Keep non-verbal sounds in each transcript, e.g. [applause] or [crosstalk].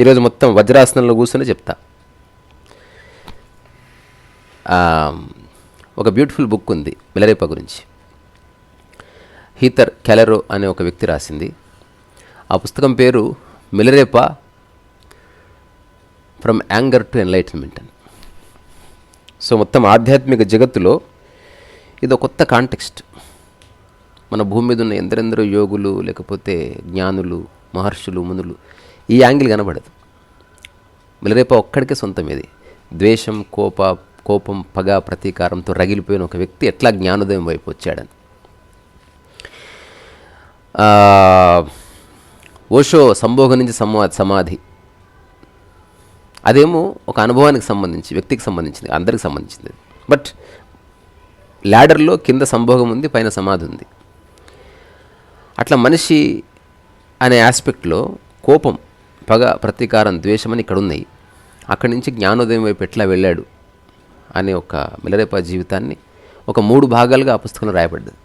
ఈరోజు మొత్తం వజ్రాసనంలో కూర్చొని చెప్తా. ఒక బ్యూటిఫుల్ బుక్ ఉంది మిలరేప గురించి. హీతర్ కెలరో అనే ఒక వ్యక్తి రాసింది. ఆ పుస్తకం పేరు Milarepa from anger to enlightenment అని. సో మొత్తం ఆధ్యాత్మిక జగత్తులో ఇది ఒక కొత్త కాంటెక్స్ట్. మన భూమి మీద ఉన్న ఎందరెందరో యోగులు లేకపోతే జ్ఞానులు మహర్షులు మునులు ఈ యాంగిల్ కనబడదు. మిలరేప ఒక్కడికే సొంతం ఇది. ద్వేషం కోప కోపం పగ ప్రతీకారంతో రగిలిపోయిన ఒక వ్యక్తి ఎట్లా జ్ఞానోదయం వైపు వచ్చాడని. ఓషో సంభోగ నుంచి సమా సమాధి. అదేమో ఒక అనుభవానికి సంబంధించి వ్యక్తికి సంబంధించింది అందరికి సంబంధించింది. బట్ ల్యాడర్లో కింద సంభోగం ఉంది పైన సమాధి ఉంది. అట్లా మనిషి అనే ఆస్పెక్ట్లో కోపం పగ ప్రతీకారం ద్వేషం అని ఇక్కడ ఉన్నాయి అక్కడి నుంచి జ్ఞానోదయం వైపు ఎట్లా వెళ్ళాడు అనే ఒక మిలరేప జీవితాన్ని ఒక మూడు భాగాలుగా ఆ పుస్తకంలో రాయబడ్డది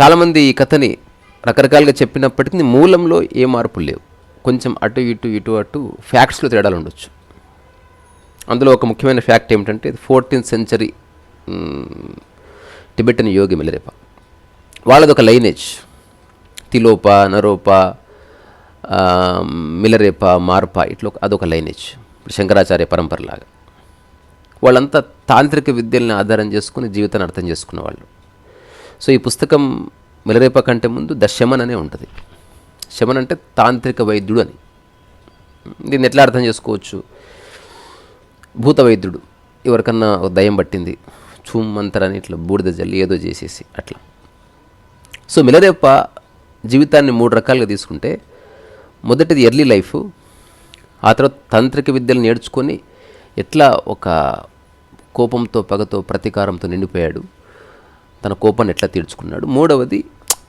చాలామంది ఈ కథని రకరకాలుగా చెప్పినప్పటికీ మూలంలో ఏ మార్పులు లేవు. కొంచెం అటు ఇటు ఇటు అటు ఫ్యాక్ట్స్లో తేడాలు ఉండొచ్చు. అందులో ఒక ముఖ్యమైన ఫ్యాక్ట్ ఏమిటంటే fourteenth century Tibetan yogi Milarepa. వాళ్ళది ఒక లైనేజ్ తిలోప నరోప మిలరేప మార్ప ఇట్లా ఒక- అదొక లైనేజ్ ఇప్పుడు శంకరాచార్య పరంపరలాగా. వాళ్ళంతా తాంత్రిక విద్యల్ని ఆధారం చేసుకుని జీవితాన్ని అర్థం చేసుకున్న వాళ్ళు. సో ఈ పుస్తకం మిలరేప కంటే ముందు ద శమన్ అనే ఉంటుంది. శమన్ అంటే తాంత్రిక వైద్యుడు అని. దీన్ని ఎట్లా అర్థం చేసుకోవచ్చు? భూత వైద్యుడు. ఎవరికన్నా ఒక దయ్యం పట్టింది. చూమ్మంతరని ఇట్లా బూడిద జల్లి ఏదో చేసేసి అట్లా. సో మిలరేప జీవితాన్ని మూడు రకాలుగా తీసుకుంటే మొదటిది ఎర్లీ లైఫ్ ఆ తర్వాత తాంత్రిక విద్యలు నేర్చుకొని ఎట్లా ఒక కోపంతో పగతో ప్రతీకారంతో నిండిపోయాడు తన కోపాన్ని ఎట్లా తీర్చుకున్నాడు. మూడవది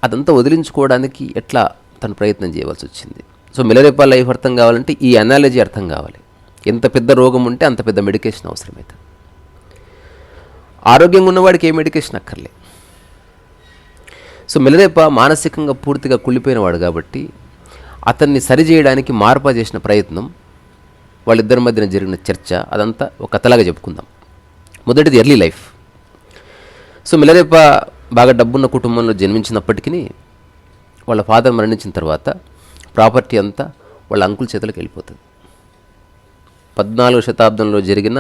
అదంతా వదిలించుకోవడానికి ఎట్లా తను ప్రయత్నం చేయవలసి వచ్చింది. సో మిలరేప లైఫ్ అర్థం కావాలంటే ఈ అనాలజీ అర్థం కావాలి. ఎంత పెద్ద రోగం ఉంటే అంత పెద్ద మెడికేషన్ అవసరమవుతుంది ఆరోగ్యంగా ఉన్నవాడికి ఏ మెడికేషన్ అక్కర్లే సో మిలరేప మానసికంగా పూర్తిగా కుళ్ళిపోయినవాడు కాబట్టి అతన్ని సరిచేయడానికి మార్పా చేసిన ప్రయత్నం వాళ్ళిద్దరి మధ్యన జరిగిన చర్చ అదంతా ఒక కథలాగా చెప్పుకుందాం. మొదటిది ఎర్లీ లైఫ్ సో మిలరేప బాగా డబ్బున్న కుటుంబంలో జన్మించినప్పటికీ వాళ్ళ ఫాదర్ మరణించిన తర్వాత ప్రాపర్టీ అంతా వాళ్ళ అంకుల్ చేతులకు వెళ్ళిపోతుంది. పద్నాలుగు శతాబ్దంలో జరిగిన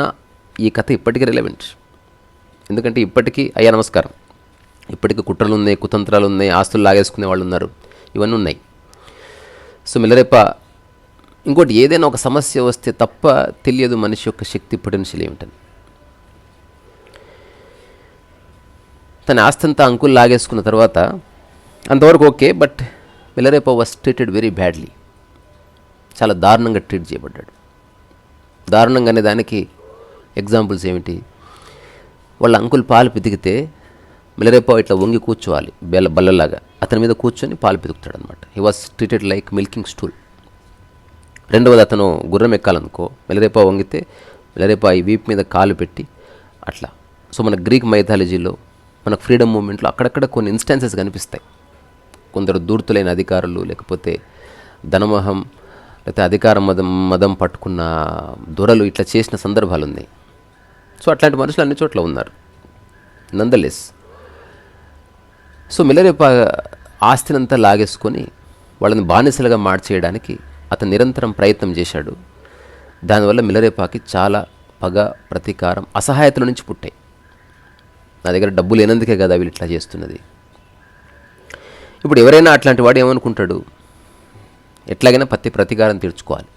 ఈ కథ ఇప్పటికీ రిలవెంట్ ఎందుకంటే ఇప్పటికీ అయ్యా నమస్కారం. ఇప్పటికీ కుట్రలు ఉన్నాయి కుతంత్రాలు ఉన్నాయి ఆస్తులు లాగేసుకునే వాళ్ళు ఉన్నారు ఇవన్నీ ఉన్నాయి సో మిల్లరేప ఇంకోటి ఏదైనా ఒక సమస్య వస్తే తప్ప తెలియదు మనిషి యొక్క శక్తి పొటెన్షియల్ ఏమిటని. తన ఆస్తంతా అంకులు లాగేసుకున్న తర్వాత అంతవరకు okay but Millarepa was treated very badly. చాలా దారుణంగా ట్రీట్ చేయబడ్డాడు. దారుణంగా అనే దానికి ఎగ్జాంపుల్స్ ఏమిటి? వాళ్ళ అంకుల్ పాలు పితికితే మిలరేప ఇట్లా వంగి కూర్చోవాలి బెల్ల బల్లలాగా అతని మీద కూర్చొని పాలు పితుకుతాడు అనమాట he was treated like milking stool రెండవది అతను గుర్రం ఎక్కాలనుకో మిలరేపా వంగితే మిలరేపా ఈ వీప్ మీద కాలు పెట్టి అట్లా. సో మన గ్రీక్ మైథాలజీలో మన ఫ్రీడమ్ మూమెంట్లో అక్కడక్కడ కొన్ని ఇన్స్టాన్సెస్ కనిపిస్తాయి. కొందరు దూర్తులైన అధికారులు లేకపోతే ధనమహం లేకపోతే అధికార మదం మదం పట్టుకున్న దొరలు ఇట్లా చేసిన సందర్భాలు ఉన్నాయి సో అట్లాంటి మనుషులు అన్ని చోట్ల ఉన్నారు. నందలెస్ సో మిల్లరేప ఆస్తినంతా లాగేసుకొని వాళ్ళని బానిసలుగా మార్చేయడానికి అతను నిరంతరం ప్రయత్నం చేశాడు. దానివల్ల మిల్లరేపాకి చాలా పగ ప్రతీకారం అసహాయతల నుంచి పుట్టాయి. నా దగ్గర డబ్బు లేనందుకే కదా వీళ్ళు ఇట్లా చేస్తున్నది. ఇప్పుడు ఎవరైనా అట్లాంటి వాడు ఏమనుకుంటాడు? ఎట్లాగైనా పత్తి ప్రతీకారం తీర్చుకోవాలి.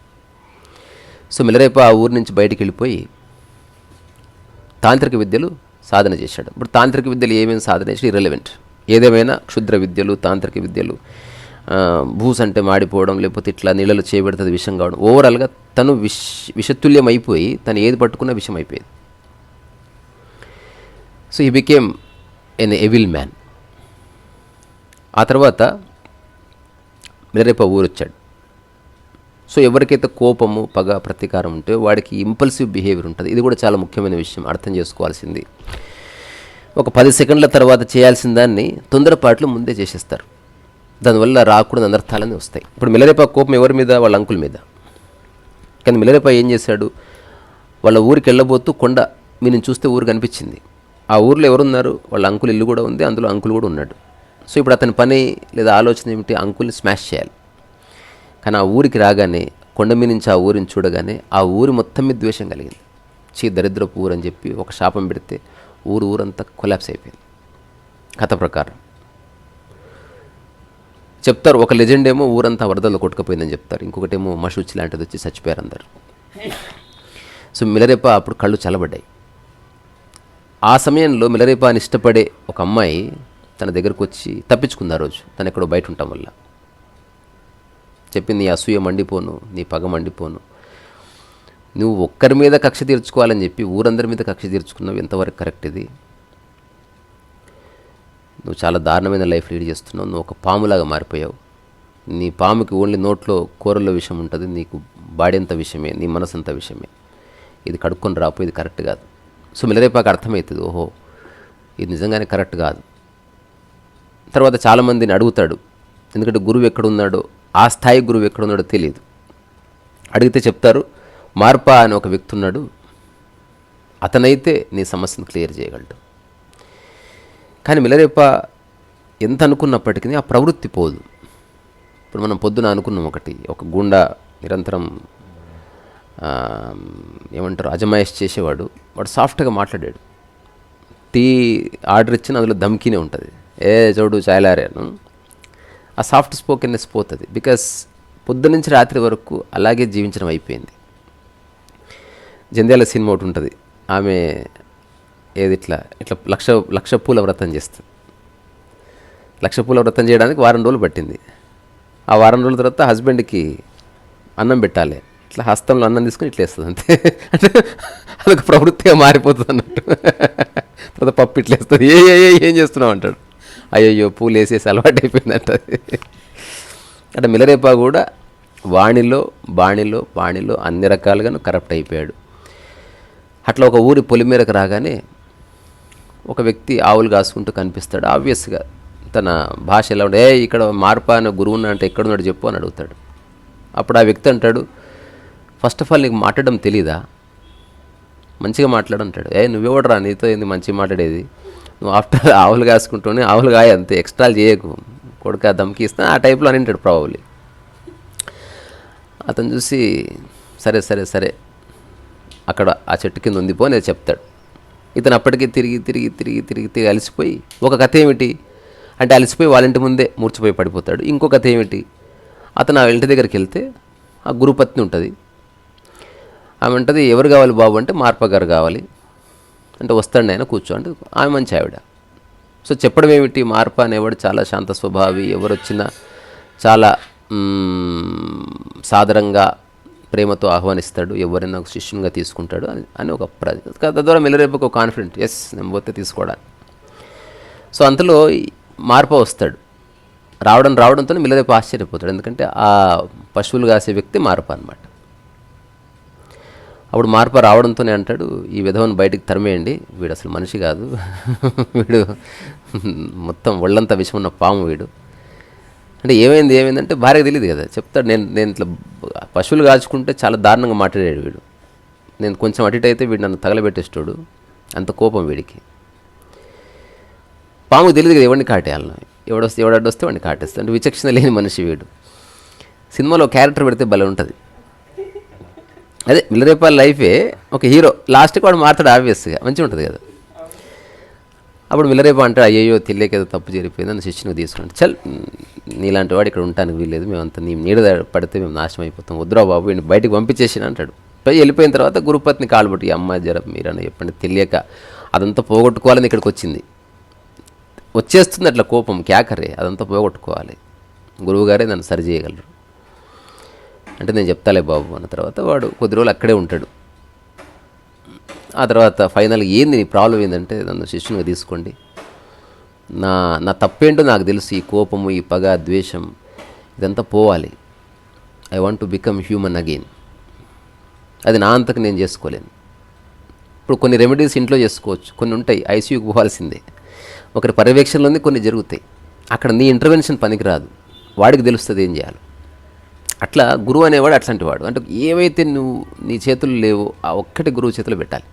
సో మిల్లరేప ఆ ఊరి నుంచి బయటికి వెళ్ళిపోయి తాంత్రిక విద్యలు సాధన చేశాడు. ఇప్పుడు తాంత్రిక విద్యలు ఏమేమి సాధన చేసి ఇర్రెలవెంట్ ఏదేమైనా క్షుద్ర విద్యలు తాంత్రిక విద్యలు భూస్ అంటే మాడిపోవడం లేకపోతే ఇట్లా నీళ్ళలో చేయబడుతుంది విషం కావడం. ఓవరాల్గా తను విష విషతుల్యం అయిపోయి తను ఏది పట్టుకున్నా విషం అయిపోయేది so he became N evil man ఆ తర్వాత మిరరేప ఊరు వచ్చాడు సో ఎవరికైతే కోపము పగ ప్రతీకారం ఉంటే వాడికి ఇంపల్సివ్ బిహేవియర్ ఉంటుంది. ఇది కూడా చాలా ముఖ్యమైన విషయం అర్థం చేసుకోవాల్సింది. ఒక పది సెకండ్ల తర్వాత చేయాల్సిన దాన్ని తొందరపాట్లు ముందే చేసేస్తారు. దానివల్ల రాకూడదు అనర్థాలన్నీ వస్తాయి. ఇప్పుడు మిలరేప కోపం ఎవరి మీద? వాళ్ళ అంకుల్ మీద. కానీ మిలరేప ఏం చేశాడు? వాళ్ళ ఊరికి వెళ్ళబోతూ కొండ మీరు చూస్తే ఊరు కనిపించింది. ఆ ఊర్లో ఎవరున్నారు? వాళ్ళ అంకుల్ ఇల్లు కూడా ఉంది అందులో అంకుల్ కూడా ఉన్నాడు. సో ఇప్పుడు అతని పని లేదా ఆలోచన ఏమిటి? అంకుల్ని స్మాష్ చేయాలి. కానీ ఆ ఊరికి రాగానే కొండ మీద నుంచి ఆ ఊరిని చూడగానే ఆ ఊరి మొత్తం మీద ద్వేషం కలిగింది. చీ దరిద్రపు ఊరు అని చెప్పి ఒక శాపం పెడితే ఊరు ఊరంతా కొలాప్స్ అయిపోయింది. కథ ప్రకారం. చెప్తారు ఒక లెజెండ్ ఏమో ఊరంతా వరదల్లో కొట్టుకుపోయిందని చెప్తారు. ఇంకొకటేమో మషూచి లాంటిది వచ్చి చచ్చిపోయారు అందరు. సో మిలరేప అప్పుడు కళ్ళు చల్లబడ్డాయి. ఆ సమయంలో మిలరేప అని ఇష్టపడే ఒక అమ్మాయి తన దగ్గరకు వచ్చి తప్పించుకుంది ఆ రోజు. తను ఎక్కడో బయట ఉండటం వల్ల. చెప్పింది నీ అసూయ మండిపోను నీ పగ మండిపోను. నువ్వు ఒక్కరి మీద కక్ష తీర్చుకోవాలని చెప్పి ఊరందరి మీద కక్ష తీర్చుకున్నావు ఎంతవరకు కరెక్ట్ ఇది? నువ్వు చాలా దారుణమైన లైఫ్ లీడ్ చేస్తున్నావు. నువ్వు ఒక పాములాగా మారిపోయావు. నీ పాముకి ఓన్లీ నోట్లో కూరల్లో విషయం ఉంటుంది. నీకు బాడీ అంత విషయమే నీ మనసు అంత విషయమే ఇది కడుక్కొని రాపో ఇది కరెక్ట్ కాదు. సో మిలరేపాకు అర్థమవుతుంది. ఓహో ఇది నిజంగానే కరెక్ట్ కాదు. తర్వాత చాలామందిని అడుగుతాడు. ఎందుకంటే గురువు ఎక్కడున్నాడో ఆ స్థాయి గురువు ఎక్కడున్నాడో తెలియదు అడిగితే చెప్తారు మార్పా అని ఒక వ్యక్తి ఉన్నాడు. అతనైతే నీ సమస్యను క్లియర్ చేయగలడు. కానీ మిలరేప ఎంత అనుకున్నప్పటికీ ఆ ప్రవృత్తి పోదు. ఇప్పుడు మనం పొద్దున అనుకున్నాం ఒకటి ఒక గుండా నిరంతరం ఏమంటారు అజమాయిష్ చేసేవాడు. వాడు సాఫ్ట్గా మాట్లాడాడు. టీ ఆర్డర్ ఇచ్చిన అందులో ధమ్కీనే ఉంటుంది. ఏ చోడు చాయలారాను ఆ సాఫ్ట్ స్పోకెన్నెస్ పోతుంది. బికాస్ పొద్దు నుంచి రాత్రి వరకు అలాగే జీవించడం అయిపోయింది. జంధ్యాల సినిమా ఒకటి ఉంటుంది. ఆమె ఏది ఇట్లా ఇట్లా లక్ష లక్ష పూల వ్రతం చేస్తుంది. లక్ష పూల వ్రతం చేయడానికి వారం రోజులు పట్టింది. ఆ వారం రోజుల తర్వాత హస్బెండ్కి అన్నం పెట్టాలి. ఇట్లా హస్తంలో అన్నం తీసుకొని ఇట్లా వేస్తుంది అంతే. [laughs] అంటే అదొక ప్రవృత్తిగా మారిపోతుంది అన్నట్టు. [laughs] తర్వాత పప్పు ఇట్లా వేస్తుంది. ఏ ఏ ఏం చేస్తున్నావు అంటాడు. అయ్యయ్యో పూలు వేసేసి అలవాటు అయిపోయిందంట అంటే మిలరేపా కూడా వాణిలో బాణిలో బాణిలో అన్ని రకాలుగాను కరప్ట్ అయిపోయాడు. అట్లా ఒక ఊరి పొలిమేరకు రాగానే ఒక వ్యక్తి ఆవులు కాసుకుంటూ కనిపిస్తాడు. ఆబ్వియస్గా తన భాష ఎలా ఉండే ఏ ఇక్కడ మార్పా అనే గురువున్న అంటే ఎక్కడున్నాడు చెప్పు అని అడుగుతాడు. అప్పుడు ఆ వ్యక్తి అంటాడు ఫస్ట్ ఆఫ్ ఆల్ నీకు మాట్లాడడం తెలీదా? మంచిగా మాట్లాడు అంటాడు. ఏ నువ్వెవడరా? నీతో ఏంది మంచిగా మాట్లాడేది? నువ్వు ఆఫ్టర్ ఆవులు కాసుకుంటూనే ఆవులు కాయ అంతే ఎక్స్ట్రాలు చేయకు. కొడుక దమ్కి ఇస్తా ఆ టైప్లో అని అంటాడు ప్రాబబ్లీ అతను చూసి సరే సరే సరే అక్కడ ఆ చెట్టు కింద ఉందిపో అనేది చెప్తాడు. ఇతను అప్పటికే తిరిగి తిరిగి తిరిగి తిరిగి తిరిగి అలసిపోయి ఒక కథ ఏమిటి? అంటే అలసిపోయి వాళ్ళ ఇంటి ముందే మూర్చిపోయి పడిపోతాడు. ఇంకో కథ ఏమిటి? అతను ఆ ఇంటి దగ్గరికి వెళ్తే ఆ గురుపత్ని ఉంటుంది. ఆమె ఉంటుంది ఎవరు కావాలి బాబు అంటే మార్ప గారు కావాలి. అంటే వస్తాడు ఆయన కూర్చో అంటే ఆమె మంచి ఆవిడ. సో చెప్పడం ఏమిటి? మార్ప అనేవాడు చాలా శాంత స్వభావి ఎవరు వచ్చినా చాలా సాదరంగా ప్రేమతో ఆహ్వానిస్తాడు ఎవరైనా ఒక శిష్యునిగా తీసుకుంటాడు అని ఒక ప్ర తద్వారా మిల్లరేపుకు ఒక కాన్ఫిడెంట్ ఎస్ నేను పోతే తీసుకోవడానికి. సో అంతలో మార్పు వస్తాడు. రావడం రావడంతో మిల్లరేపు ఆశ్చర్యపోతాడు. ఎందుకంటే ఆ పశువులు కాసే వ్యక్తి మార్పు అనమాట అప్పుడు మార్ప రావడంతోనే అంటాడు ఈ విధవను బయటికి తరిమేయండి వీడు అసలు మనిషి కాదు. [laughs] వీడు మొత్తం ఒళ్ళంతా విషం ఉన్న పాము వీడు. అంటే ఏమైంది ఏమైందంటే భార్యకు తెలియదు కదా. చెప్తాడు నేను నేను ఇట్లా పశువులు కాచుకుంటే చాలా దారుణంగా మాట్లాడాడు వీడు. నేను కొంచెం అటు అయితే వీడు నన్ను తగలబెట్టేస్తాడు. అంత కోపం వీడికి. పాముకు తెలియదు కదా ఎవరిని కాటేయాలను. ఎవడొస్తే ఎవడడ్డొస్తే వాడిని కాటేస్తాడు. అంటే విచక్షణ లేని మనిషి వీడు. సినిమాలో క్యారెక్టర్ పెడితే భలే ఉంటుంది. అదే మిల్లరేపాల్ లైఫే ఒక హీరో. లాస్ట్కి వాడు మారుతాడు ఆబ్వియస్గా మంచిగా ఉంటుంది కదా. అప్పుడు మిల్లరేప అంటాడు అయ్యయ్యో తెలియక ఏదో తప్పు జరిగిపోయింది అని శిష్యుని తీసుకుంటే చల్ నీలాంటి వాడు ఇక్కడ ఉండటానికి వీల్లేదు అంత నీ నీడ పడితే మేము నాశనం అయిపోతాం. వద్దురా బాబు వీడిని బయటకు పంపించేసిన అంటాడు. పై వెళ్ళిపోయిన తర్వాత గురుపత్ని కాలుబట్టి అమ్మ జర మీరని చెప్పండి తెలియక అదంతా పోగొట్టుకోవాలని ఇక్కడికి వచ్చింది. వచ్చేస్తుంది అట్లా కోపం క్యాకరే అదంతా పోగొట్టుకోవాలి. గురువుగారే నన్ను సరి చేయగలరు. అంటే నేను చెప్తాలే బాబు అన్న తర్వాత వాడు కొద్ది రోజులు అక్కడే ఉంటాడు. ఆ తర్వాత ఫైనల్గా ఏంది నీ ప్రాబ్లం ఏంటంటే నన్ను శిష్యునిగా తీసుకోండి. నా నా తప్పేంటో నాకు తెలుసు ఈ కోపము ఈ పగ ద్వేషం ఇదంతా పోవాలి. I want to become human again అది నా అంతకు నేను చేసుకోలేను. ఇప్పుడు కొన్ని రెమెడీస్ ఇంట్లో చేసుకోవచ్చు. కొన్ని ఉంటాయి ఐసీయూకి పోవాల్సిందే. ఒకరి పర్యవేక్షణలోనే కొన్ని జరుగుతాయి. అక్కడ నీ ఇంటర్వెన్షన్ పనికిరాదు. వాడికి తెలుస్తుంది ఏం చేయాలి. అట్లా గురువు అనేవాడు అట్లాంటి వాడు. అంటే ఏవైతే నువ్వు నీ చేతులు లేవో ఆ ఒక్కటి గురువు చేతిలో పెట్టాలి.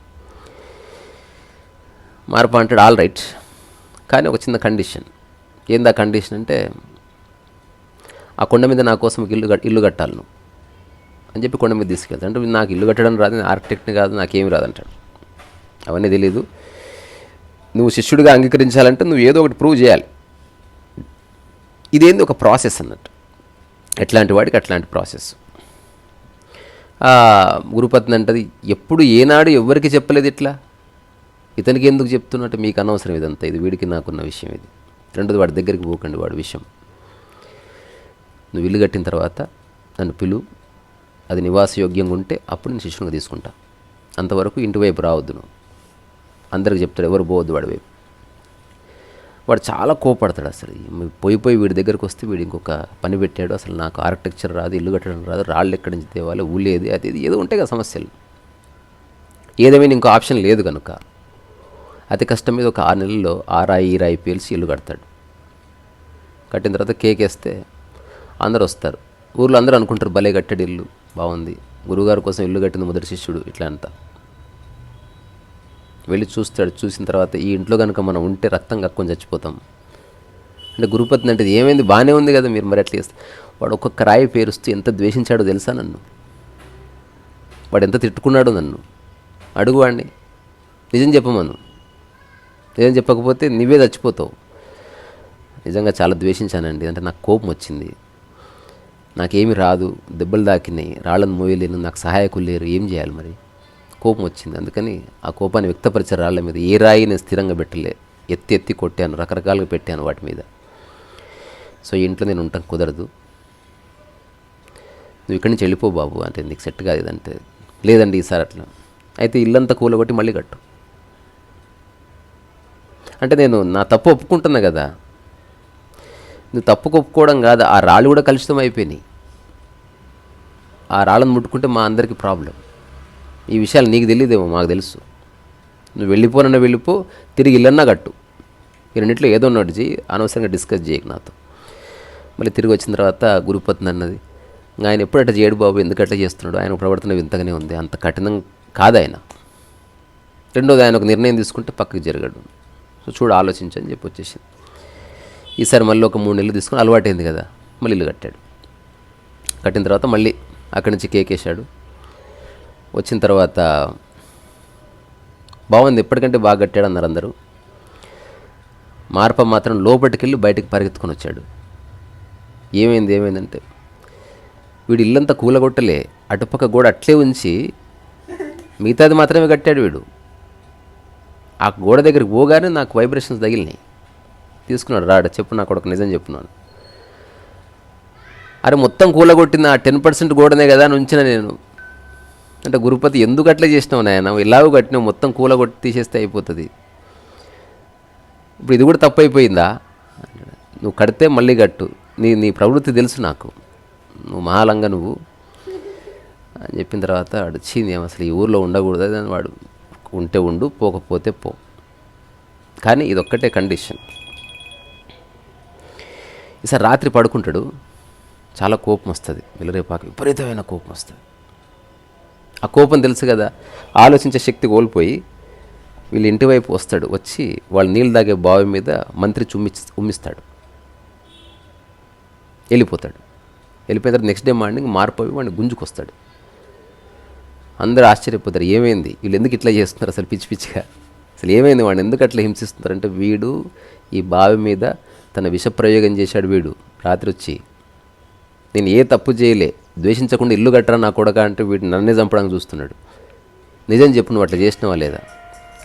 మార్పు అంటాడు ఆల్ రైట్. కానీ ఒక చిన్న కండిషన్. ఏందా కండిషన్ అంటే ఆ కొండ మీద నా కోసం ఇల్లు ఇల్లు కట్టాలి నువ్వు. అని చెప్పి కొండ మీద తీసుకెళ్తాను అంటే నాకు ఇల్లు కట్టడం రాదు నేను ఆర్కిటెక్ట్ని కాదు నాకేమి రాదు అంటాడు. అవన్నీ తెలియదు నువ్వు శిష్యుడిగా అంగీకరించాలంటే నువ్వు ఏదో ఒకటి ప్రూవ్ చేయాలి. ఇదేంది ఒక ప్రాసెస్ అన్నట్టు. ఎట్లాంటి వాడికి అట్లాంటి ప్రాసెస్ గురుపత్ని అంటది ఎప్పుడు ఏనాడు ఎవరికి చెప్పలేదు ఇట్లా? ఇతనికి ఎందుకు చెప్తున్నట్టు మీకు అనవసరం ఇదంతా? ఇది వీడికి నాకున్న విషయం ఇది. రెండోది వాడి దగ్గరికి పోకండి వాడి విషయం. నువ్వు ఇల్లు కట్టిన తర్వాత నన్ను పిలు. అది నివాసయోగ్యంగా ఉంటే అప్పుడు నేను శిష్యునిగా తీసుకుంటా. అంతవరకు ఇంటి వైపు రావద్దు నువ్వు. అందరికి చెప్తాడు ఎవరు పోవద్దు వాడి వైపు. వాడు చాలా కోపడతాడు అసలు. పోయి పోయి వీడి దగ్గరికి వస్తే వీడు ఇంకొక పని పెట్టాడు. అసలు నాకు ఆర్కిటెక్చర్ రాదు ఇల్లు కట్టడం రాదు రాళ్ళు ఎక్కడి నుంచి తేవాలి ఊళ్ళేది అది ఇది ఏదో ఉంటాయి కదా సమస్యలు. ఏదేమైనా ఇంకో ఆప్షన్ లేదు కనుక. అతి కష్టం మీద ఒక ఆరు నెలల్లో ఆరాయి రాయి ఈ పేల్చి ఇల్లు కడతాడు. కట్టిన తర్వాత కేక్ వేస్తే అందరు వస్తారు. ఊర్లో అందరూ అనుకుంటారు భలే కట్టాడు ఇల్లు బాగుంది. గురువుగారి కోసం ఇల్లు కట్టింది మొదటి శిష్యుడు ఇట్లా అంతా. వెళ్ళి చూస్తాడు. చూసిన తర్వాత ఈ ఇంట్లో కనుక మనం ఉంటే రక్తం కక్కుని చచ్చిపోతాం. అంటే గురుపతిని అంటే ఏమైంది? బాగానే ఉంది కదా మీరు మరి అట్లా చేస్తే. వాడు ఒక్కొక్క రాయి పేరుస్తూ ఎంత ద్వేషించాడో తెలుసా నన్ను? వాడు ఎంత తిట్టుకున్నాడో నన్ను? అడుగువాడిని నిజం చెప్పమను. ఏం చెప్పకపోతే నువ్వే చచ్చిపోతావు. నిజంగా చాలా ద్వేషించానండి. అంటే నాకు కోపం వచ్చింది. నాకేమి రాదు. దెబ్బలు దాకినాయి రాళ్ళను మోయలేను. నాకు సహాయకులు లేరు. ఏం చేయాలి మరి? కోపం వచ్చింది. అందుకని ఆ కోపాన్ని వ్యక్తపరిచే రాళ్ళ మీద ఏ రాయి నేను స్థిరంగా పెట్టలే. ఎత్తి ఎత్తి కొట్టాను. రకరకాలుగా పెట్టాను వాటి మీద. సో ఇంట్లో నేను ఉంటాం కుదరదు. నువ్వు ఇక్కడి నుంచి వెళ్ళిపో బాబు. అంటే నీకు సెట్ కాదు ఇదంటే లేదండి ఈసారి అట్లా. అయితే ఇల్లంతా కూలగొట్టి మళ్ళీ కట్టు. అంటే నేను నా తప్పు ఒప్పుకుంటున్నా కదా. నువ్వు తప్పుకు ఒప్పుకోవడం కాదు ఆ రాళ్ళు కూడా కలుషితం అయిపోయినాయి. ఆ రాళ్ళను ముట్టుకుంటే మా అందరికీ ప్రాబ్లం. ఈ విషయాలు నీకు తెలియదేమో మాకు తెలుసు. నువ్వు వెళ్ళిపోనన్నా వెళ్ళిపో తిరిగి ఇల్లన్నా కట్టు. ఈ రెండిట్లో ఏదో ఉన్నట్టు చేయి అనవసరంగా డిస్కస్ చేయకు నాతో. మళ్ళీ తిరిగి వచ్చిన తర్వాత గురుపత్ని అన్నది ఆయన ఎప్పుడు అట్లా చేయడు బాబు ఎందుకు అట్లా చేస్తున్నాడు? ఆయన ప్రవర్తన వింతగానే ఉంది అంత కఠినం కాదు ఆయన. రెండోది ఆయన ఒక నిర్ణయం తీసుకుంటే పక్కకి జరగడు. సో చూడు ఆలోచించని చెప్పి వచ్చేసింది. ఈసారి మళ్ళీ ఒక మూడు నెలలు తీసుకుని అలవాటైంది కదా మళ్ళీ ఇల్లు కట్టాడు. కట్టిన తర్వాత మళ్ళీ అక్కడి నుంచి కేక్ వేసాడు వచ్చిన తర్వాత బాగుంది ఎప్పటికంటే బాగా కట్టాడు అన్నారు అందరూ. మార్ప మాత్రం లోపలికి వెళ్ళి బయటికి పరిగెత్తుకొని వచ్చాడు. ఏమైంది ఏమైందంటే వీడు ఇల్లంతా కూలగొట్టలే అటుపక్క గోడ అట్లే ఉంచి మిగతాది మాత్రమే కట్టాడు వీడు. ఆ గోడ దగ్గరికి పోగానే నాకు వైబ్రేషన్స్ తగిలినాయి. తీసుకున్నాడు రాడు చెప్పు నాకు ఒక నిజం చెప్పున్నాను అరే మొత్తం కూలగొట్టిన ఆ టెన్ పర్సెంట్ గోడనే కదా అని ఉంచిన నేను. అంటే గురుపతి ఎందుకు అట్లా చేసినావు నాయన? ఇలాగో కట్టినావు మొత్తం కూలగొట్టి తీసేస్తే అయిపోతుంది. ఇప్పుడు ఇది కూడా తప్పు అయిపోయిందా నువ్వు కడితే మళ్ళీ కట్టు. నీ నీ ప్రవృత్తి తెలుసు నాకు. నువ్వు మహాలంగా నువ్వు. అని చెప్పిన తర్వాత వాడు చీ నేను అసలు ఈ ఊర్లో ఉండకూడదు అని వాడు. ఉంటే ఉండు పోకపోతే పో. కానీ ఇదొక్కటే కండిషన్. ఈసారి రాత్రి పడుకుంటాడు చాలా కోపం వస్తుంది. వెలరేపాకు విపరీతమైన కోపం వస్తుంది. ఆ కోపం తెలుసు కదా ఆలోచించే శక్తి కోల్పోయి వీళ్ళ ఇంటి వైపు వస్తాడు వచ్చి వాళ్ళు నీళ్ళు తాగే బావి మీద మంత్రి చుమ్మి ఉమ్మిస్తాడు. వెళ్ళిపోతాడు. వెళ్ళిపోయిన తర్వాత నెక్స్ట్ డే మార్నింగ్ మారిపోయి వాడిని గుంజుకొస్తాడు. అందరూ ఆశ్చర్యపోతారు ఏమైంది? వీళ్ళు ఎందుకు ఇట్లా చేస్తున్నారు అసలు పిచ్చి పిచ్చిగా? అసలు ఏమైంది వాడిని? ఎందుకు అట్లా హింసిస్తున్నారు? అంటే వీడు ఈ బావి మీద తన విషప్రయోగం చేశాడు వీడు రాత్రి వచ్చి. నేను ఏ తప్పు చేయలే ద్వేషించకుండా ఇల్లు కట్టరా నా కొడక అంటే వీడు నన్నే చంపడానికి చూస్తున్నాడు. నిజం చెప్పు నువ్వు అట్లా చేసినావా లేదా?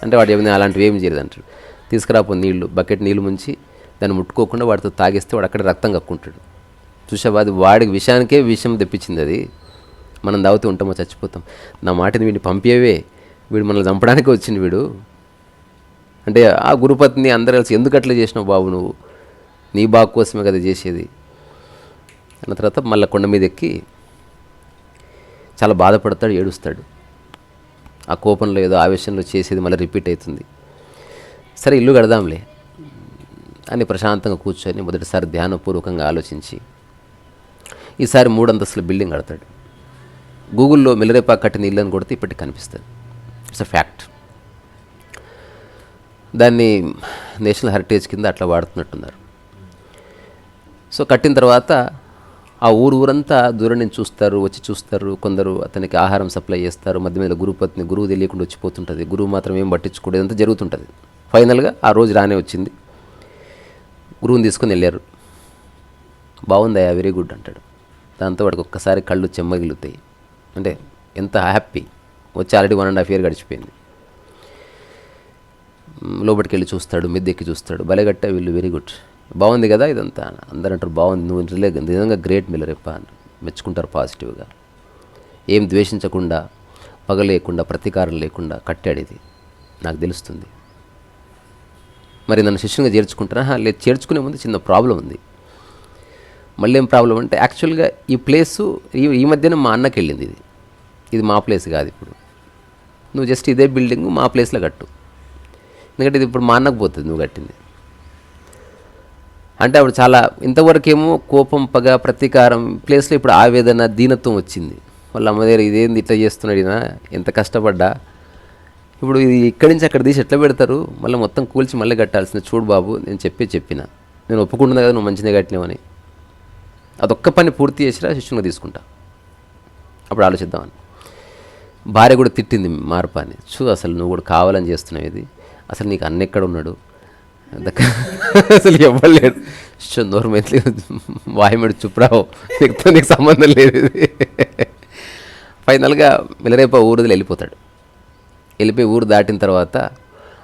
అంటే వాడు ఏమైనా అలాంటివి ఏమి చేయలేదు అంటాడు. తీసుకురాపో నీళ్ళు బకెట్ నీళ్ళు ముంచి దాన్ని ముట్టుకోకుండా వాడితో తాగేస్తే వాడు అక్కడ రక్తం కక్కుంటాడు. చూసావా? అది వాడికి విషయానికే విషయం తెప్పించింది అది. మనం దావుతూ ఉంటామో చచ్చిపోతాం. నా మాటని వీడిని పంపేవే. వీడు మనల్ని చంపడానికి వచ్చింది వీడు. అంటే ఆ గురుపతిని అందరూ కలిసి ఎందుకు అట్లా చేసినావు బాబు నువ్వు? నీ బాగు కోసమే కదా చేసేది. అన్న తర్వాత మళ్ళీ కొండ మీద ఎక్కి చాలా బాధపడతాడు ఏడుస్తాడు. ఆ కోపంలో ఏదో ఆవేశంలో చేసేది మళ్ళీ రిపీట్ అవుతుంది. సరే ఇల్లు కడదాంలే. అని ప్రశాంతంగా కూర్చొని మొదటిసారి ధ్యానపూర్వకంగా ఆలోచించి ఈసారి మూడు అంతస్తుల బిల్డింగ్ కడతాడు. గూగుల్లో మిలరేపా కట్టిన ఇల్లు అని కొడితే ఇప్పటికి కనిపిస్తుంది. ఇట్స్ అ ఫ్యాక్ట్ దాన్ని నేషనల్ హెరిటేజ్ కింద అట్లా వాడుతున్నట్టున్నారు. సో కట్టిన తర్వాత ఆ ఊరు ఊరంతా దూరం నుంచి చూస్తారు వచ్చి చూస్తారు. కొందరు అతనికి ఆహారం సప్లై చేస్తారు. మధ్య మీద గురుపత్ని గురువు తెలియకుండా వచ్చిపోతుంటుంది గురువు మాత్రం ఏం పట్టించుకోవడం అంతా జరుగుతుంటుంది. ఫైనల్గా ఆ రోజు రానే వచ్చింది. గురువుని తీసుకొని వెళ్ళారు. బాగుందయ్యా వెరీ గుడ్ అంటాడు. దాంతో వాడికి ఒక్కసారి కళ్ళు చెమ్మగిలుతాయి. అంటే ఎంత హ్యాపీ. వచ్చి already one and half year గడిచిపోయింది. లోపలికి వెళ్ళి చూస్తాడు మిద్దెక్కి చూస్తాడు. బలగట్ట వీళ్ళు వెరీ గుడ్. బాగుంది కదా ఇదంతా? అందరూ అంటారు బాగుంది నువ్వు రిలే నిజంగా గ్రేట్ మిల్లరెప్ప అని మెచ్చుకుంటారు పాజిటివ్గా. ఏం ద్వేషించకుండా పగ లేకుండా ప్రతీకారం లేకుండా కట్టాడు ఇది. నాకు తెలుస్తుంది. మరి నన్ను శిష్యునిగా చేర్చుకుంటారా? లేదు చేర్చుకునే ముందు చిన్న ప్రాబ్లం ఉంది. మళ్ళీ ఏం ప్రాబ్లం అంటే యాక్చువల్గా ఈ ప్లేసు ఈ ఈ మధ్యన మా అన్నకి వెళ్ళింది ఇది. ఇది మా ప్లేస్ కాదు ఇప్పుడు. నువ్వు జస్ట్ ఇదే బిల్డింగ్ మా ప్లేస్లో కట్టు. ఎందుకంటే ఇది ఇప్పుడు మా అన్నకు పోతుంది నువ్వు కట్టింది. అంటే అప్పుడు చాలా ఇంతవరకేమో కోపం పగ ప్రతీకారం ప్లేస్లో ఇప్పుడు ఆవేదన దీనత్వం వచ్చింది. వాళ్ళ అమ్మ దగ్గర ఇదేంది ఇట్లా చేస్తున్నాడు ఈయన ఎంత కష్టపడ్డా. ఇప్పుడు ఇది ఇక్కడి నుంచి అక్కడ తీసి ఎట్లా పెడతారు? మళ్ళీ మొత్తం కూల్చి మళ్ళీ కట్టాల్సింది. చూడు బాబు నేను చెప్పే చెప్పిన. నేను ఒప్పుకుంటున్నా కదా నువ్వు మంచిదే కట్టినావని. అదొక్క పని పూర్తి చేసిరా శిష్యునిగా తీసుకుంటా. అప్పుడు ఆలోచిద్దామని. భార్య కూడా తిట్టింది మార్ప అని. చూ అసలు నువ్వు కూడా కావాలని చేస్తున్నావు ఇది. అసలు నీకు అన్న ఎక్కడ ఉన్నాడు? అసలు ఇవ్వలేడు షో నోరు మెత్లి వాయుమడి చుప్రావు నీకుతో నీకు సంబంధం లేదు ఇది. ఫైనల్గా మిలరేప ఊరు వెళ్ళిపోతాడు. వెళ్ళిపోయి ఊరు దాటిన తర్వాత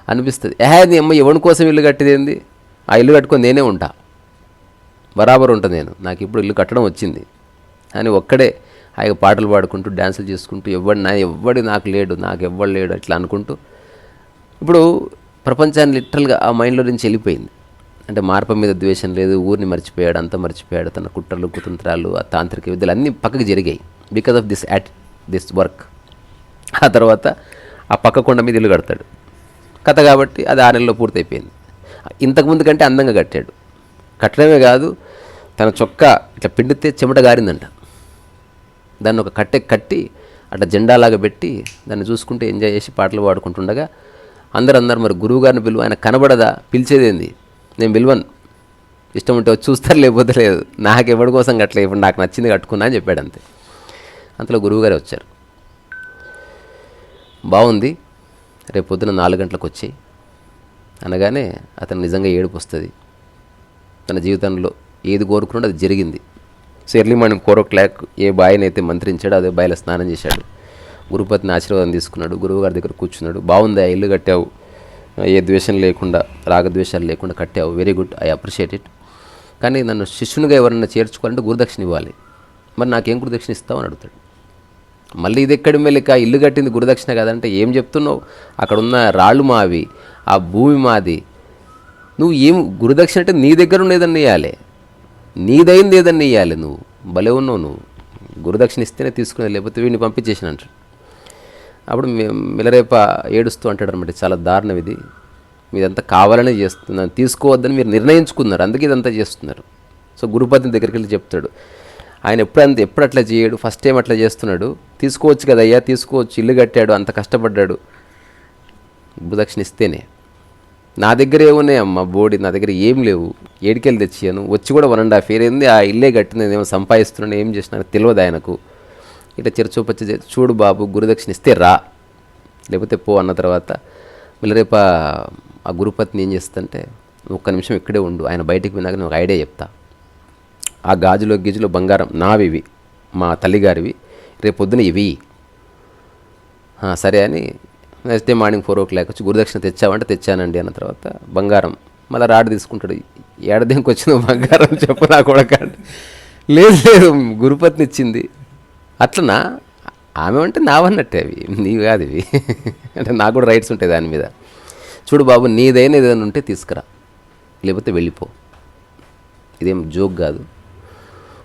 అనిపిస్తుంది ఏ నీ అమ్మ ఎవరి కోసం ఇల్లు కట్టేదేంది ఆ ఇల్లు కట్టుకొని నేనే ఉంటా. బరాబర్ ఉంటా నేను. నాకు ఇప్పుడు ఇల్లు కట్టడం వచ్చింది. అని ఒక్కడే ఆయన పాటలు పాడుకుంటూ డ్యాన్సులు చేసుకుంటూ ఎవడు నా ఎవ్వడి నాకు లేడు నాకు ఎవ్వడు లేడు అట్లా అనుకుంటూ. ఇప్పుడు ప్రపంచాన్ని లిటరల్గా ఆ మైండ్లో నుంచి వెళ్ళిపోయింది. అంటే మార్ప మీద ద్వేషం లేదు ఊరిని మర్చిపోయాడు అంతా మర్చిపోయాడు తన కుట్రలు కుతంత్రాలు ఆ తాంత్రిక విద్యలు అన్నీ పక్కకి జరిగాయి. Because of this at this work ఆ తర్వాత ఆ పక్క కొండ మీద ఇల్లు కడతాడు. కథ కాబట్టి అది ఆరు నెలల్లో పూర్తయిపోయింది. ఇంతకుముందు కంటే అందంగా కట్టాడు. కట్టడమే కాదు తన చొక్కా ఇట్లా పిండితే చెమట గారిందంట. దాన్ని ఒక కట్టె కట్టి అట్లా జెండాలాగా పెట్టి దాన్ని చూసుకుంటే ఎంజాయ్ చేసి పాటలు పాడుకుంటుండగా అందరు అందరు మరి గురువు గారిని పిలువ ఆయన కనబడదా? పిలిచేదేంది నేను పిలువను. ఇష్టం ఉంటే వచ్చి చూస్తారు లేకపోతే లేదు. నాకు ఎవరి కోసం కట్టలే? ఇప్పుడు నాకు నచ్చింది కట్టుకున్నా అని చెప్పాడు అంతే. అంతలో గురువుగారే వచ్చారు. బాగుంది. రేపు పొద్దున నాలుగు గంటలకు వచ్చి అనగానే అతను నిజంగా ఏడుపు వస్తుంది. తన జీవితంలో ఏది కోరుకున్నాడో అది జరిగింది. So early morning four o'clock ఏ బాయిని మంత్రించాడో అదే బాయిలో స్నానం చేశాడు. గురుపతిని ఆశీర్వాదం తీసుకున్నాడు గురువు గారి దగ్గర కూర్చున్నాడు. బాగుంది ఆ ఇల్లు కట్టావు. ఏ ద్వేషం లేకుండా రాగద్వేషాలు లేకుండా కట్టావు. Very good I appreciate it కానీ నన్ను శిష్యునిగా ఎవరన్నా చేర్చుకోవాలంటే గురుదక్షిణ ఇవ్వాలి. మరి నాకేం గురుదక్షిణ ఇస్తావు అని అడుగుతాడు. మళ్ళీ ఇది ఎక్కడి మేలిక ఇల్లు కట్టింది గురుదక్షిణ కదంటే ఏం చెప్తున్నావు? అక్కడ ఉన్న రాళ్ళు మావి ఆ భూమి మాది. నువ్వు ఏం గురుదక్షిణ అంటే నీ దగ్గర ఉండేదన్నీ ఇవ్వాలి నీదైంది ఏదన్నా ఇవ్వాలి నువ్వు. భలే ఉన్నావు నువ్వు. గురుదక్షిణ ఇస్తేనే తీసుకునేది లేకపోతే వీడిని పంపించేసిన అంటాడు. అప్పుడు మిలరేప ఏడుస్తూ అంటాడు అనమాట చాలా దారుణం ఇది. మీదంతా కావాలనే చేస్తున్నాను తీసుకోవద్దని మీరు నిర్ణయించుకున్నారు. అందుకే ఇదంతా చేస్తున్నారు. సో గురుపతిని దగ్గరికి వెళ్ళి చెప్తాడు. ఆయన ఎప్పుడు అంత ఎప్పుడు అట్లా చేయడు? ఫస్ట్ టైం అట్లా చేస్తున్నాడు. తీసుకోవచ్చు కదయ్యా తీసుకోవచ్చు. ఇల్లు కట్టాడు అంత కష్టపడ్డాడు. గురుదక్షిణ ఇస్తేనే. నా దగ్గర ఏమున్నాయి బోడి నా దగ్గర ఏం లేవు. ఏడికెళ్ళి తెచ్చాను వచ్చి కూడా వన్ అండ్ హాఫ్ ఇయర్ ఏంది ఆ ఇల్లే కట్టినది ఏమో సంపాదిస్తున్నాను ఏం చేసినా తెలియదు ఆయనకు. ఇట్లా చిరచూపచ్చ చూడు బాబు గురుదక్షిణ ఇస్తే రా. లేకపోతే పో అన్న తర్వాత. మళ్ళీ రేపు ఆ- గురుపతిని గురుపత్ని ఏం చేస్తుంటే ఒక్క నిమిషం ఇక్కడే ఉండు. ఆయన బయటికి పోయినాక నేను ఒక ఐడియా చెప్తా. ఆ గాజులో గిజులో బంగారం నావి ఇవి మా తల్లిగారివి. రేపు ఇవి. సరే అని next day morning four o'clock వచ్చి గురుదక్షిణ తెచ్చావంటే తెచ్చానండి అన్న తర్వాత బంగారం. మళ్ళీ రాడ్ తీసుకుంటాడు. ఏడదేంకి వచ్చిన బంగారం చెప్పు నా కొడక లేదు లేదు గురుపత్ని ఇచ్చింది. అట్లనా? ఆమె అంటే నావన్నట్టే అవి. నీవి కాదు ఇవి. అంటే నాకు కూడా రైట్స్ ఉంటాయి దాని మీద. చూడు బాబు నీదైనా ఏదైనా ఉంటే తీసుకురా. లేకపోతే వెళ్ళిపో. ఇదేం జోక్ కాదు.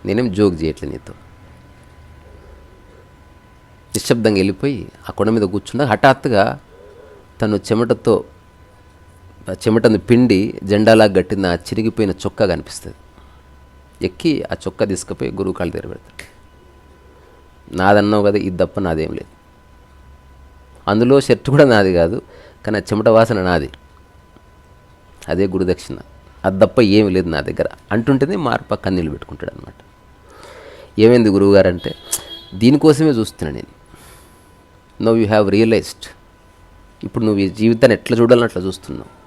నేనేం జోక్ చేయట్లేదు నీతో. నిశ్శబ్దంగా వెళ్ళిపోయి ఆ కొండ మీద కూర్చున్నా హఠాత్తుగా తను చెమటతో చెమటను పిండి జెండాలా గట్టిన ఆ చిరిగిపోయిన చొక్కా కనిపిస్తుంది. ఎక్కి ఆ చొక్కా తీసుకుపోయి గురువు కాళ్ళు దగ్గర పెడతాడు. నాదన్నావు కదా ఇది తప్ప నాదేం లేదు. అందులో షర్ట్ కూడా నాది కాదు కానీ ఆ చెమట వాసన నాది. అదే గురుదక్షిణ అది తప్ప ఏమి లేదు నా దగ్గర. అంటుంటేనే మార్ప కన్నీళ్ళు పెట్టుకుంటాడు అనమాట ఏమైంది గురువుగారంటే దీనికోసమే చూస్తున్నాను నేను. నవ్ యూ హ్యావ్ రియలైజ్డ్ ఇప్పుడు నువ్వు ఈ జీవితాన్ని ఎట్లా చూడాలని అట్లా చూస్తున్నావు.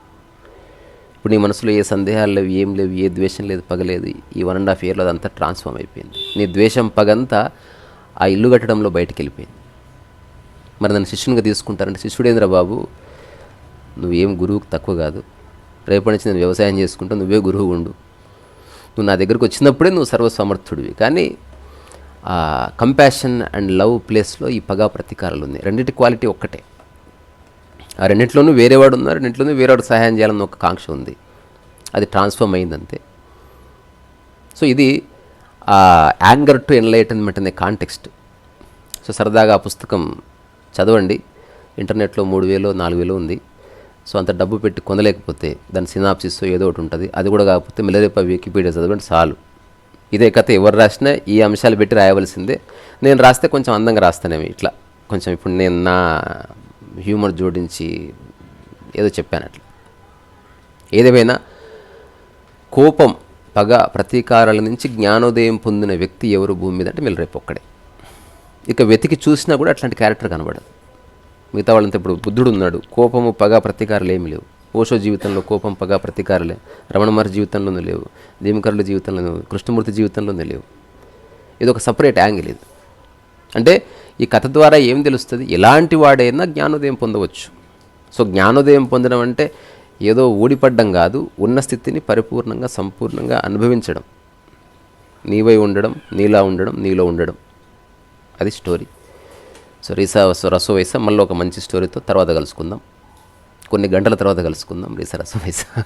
ఇప్పుడు నీ మనసులో ఏ సందేహాలు లేవు ఏం లేవు ఏ ద్వేషం లేదు పగలేదు ఈ వన్ అండ్ హాఫ్ ఇయర్లో అదంతా ట్రాన్స్ఫార్మ్ అయిపోయింది. నీ ద్వేషం పగంతా ఆ ఇల్లు కట్టడంలో బయటకు వెళ్ళిపోయింది మరి నన్ను శిష్యునిగా తీసుకుంటారంటే శిష్యుడేంద్ర బాబు? నువ్వేం గురువుకు తక్కువ కాదు. రేపటి నుంచి నేను వ్యవసాయం చేసుకుంటా నువ్వే గురువు ఉండు. నువ్వు నా దగ్గరకు వచ్చినప్పుడే నువ్వు సర్వసమర్థుడివి. కానీ కంపాషన్ అండ్ లవ్ ప్లేస్లో ఈ పగా ప్రతీకారాలు ఉన్నాయి. రెండింటి క్వాలిటీ ఒక్కటే. ఆ రెండింటిలోనూ వేరేవాడు ఉన్నారు రెండింటిలోనూ వేరేవాడు సహాయం చేయాలన్న ఒక కాంక్ష ఉంది. అది ట్రాన్స్ఫార్మ్ అయిందంతే. సో ఇది యాంగర్ టు ఎన్లైటన్మెంట్ అనే కాంటెక్స్ట్ సో సరదాగా ఆ పుస్తకం చదవండి. ఇంటర్నెట్లో మూడు వేలు నాలుగు వేలు ఉంది. సో అంత డబ్బు పెట్టి కొనలేకపోతే దాని సినాప్సిస్ ఏదో ఒకటి ఉంటుంది. అది కూడా కాకపోతే మిల్లరేప వికీపీడియా చదవండి చాలు. ఇదే కథ ఎవరు రాసినా ఈ అంశాలు పెట్టి రాయవలసిందే. నేను రాస్తే కొంచెం అందంగా రాస్తానేమి ఇట్లా. కొంచెం ఇప్పుడు నేను నా హ్యూమర్ జోడించి ఏదో చెప్పాను అట్లా. ఏదేమైనా కోపం పగ ప్రతీకారాల నుంచి జ్ఞానోదయం పొందిన వ్యక్తి ఎవరు భూమి మీద అంటే మీరు రేపు ఒక్కడే. ఇక వెతికి చూసినా కూడా అట్లాంటి క్యారెక్టర్ కనబడదు. మిగతా వాళ్ళంతా ఇప్పుడు బుద్ధుడు ఉన్నాడు కోపము పగ ప్రతీకారాలు ఏమి లేవు. ఓషో జీవితంలో కోపం పగ ప్రతీకారలే. రమణ మహర్షి జీవితంలోనూ లేవు. దీమకరుల జీవితంలోనూ కృష్ణమూర్తి జీవితంలోనూ లేవు. ఇది ఒక సపరేట్ యాంగిల్ ఇది. అంటే ఈ కథ ద్వారా ఏం తెలుస్తుంది? ఎలాంటి వాడైనా జ్ఞానోదయం పొందవచ్చు. సో జ్ఞానోదయం పొందడం అంటే ఏదో ఊడిపడ్డం కాదు ఉన్న స్థితిని పరిపూర్ణంగా సంపూర్ణంగా అనుభవించడం. నీవై ఉండడం నీలా ఉండడం నీలో ఉండడం. అది స్టోరీ. సో రీసా రసో వైసా మళ్ళీ ఒక మంచి స్టోరీతో తర్వాత కలుసుకుందాం. కొన్ని గంటల తర్వాత కలుసుకుందాం. రీసా రసో వైసా.